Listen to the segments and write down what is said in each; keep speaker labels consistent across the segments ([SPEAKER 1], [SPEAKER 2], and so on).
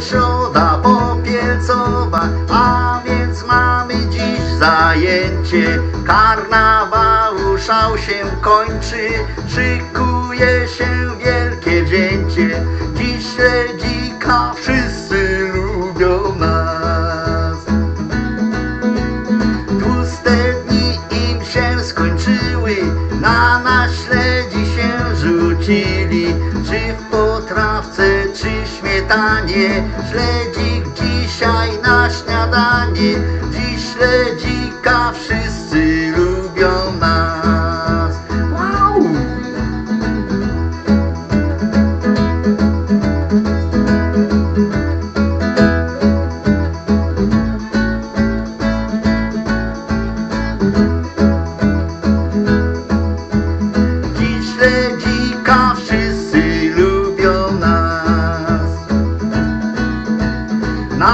[SPEAKER 1] środa popielcowa, a więc mamy dziś zajęcie. Karnawał szał się kończy, szykuje się wielkie wzięcie. Dziś śledzika wszyscy lubią nas. Tłuste dni im się skończyły, na nas śledzi się rzucili. Czy w śmietanie, śledzik dzisiaj na śniadanie. Dziś śledzika wszyscy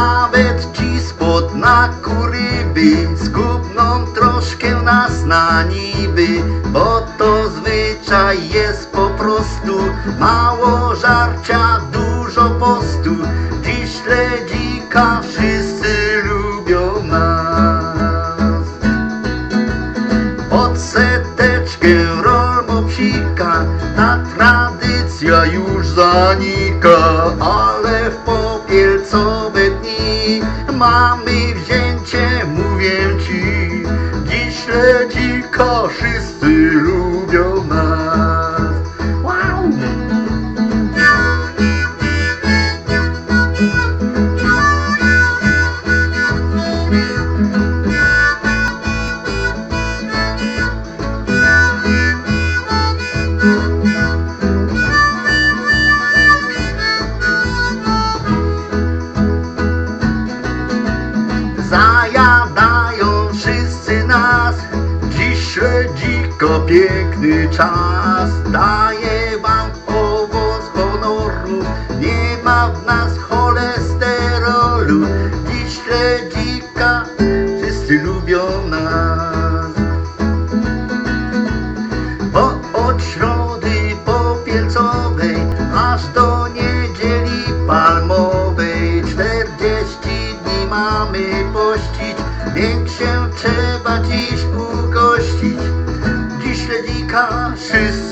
[SPEAKER 1] Nawet ci spod na kuryby zgubną troszkę nas na niby, bo to zwyczaj jest po prostu mało żarcia, dużo postu. Dziś śledzika wszyscy lubią nas. Pod seteczkę rolmo psika Ta tradycja już zanika Ale w popielcowe dni Mamy wzięcie, mówię ci. Dziś śledzika wszyscy lubią Tylko piękny czas daje wam owoc honoru. Nie ma w nas cholesterolu. Dziś śledzika, wszyscy lubią nas. Bo od środy popielcowej aż do niedzieli palmowej 40 dni mamy pościć. więc się trzeba dziś ugościć. She's.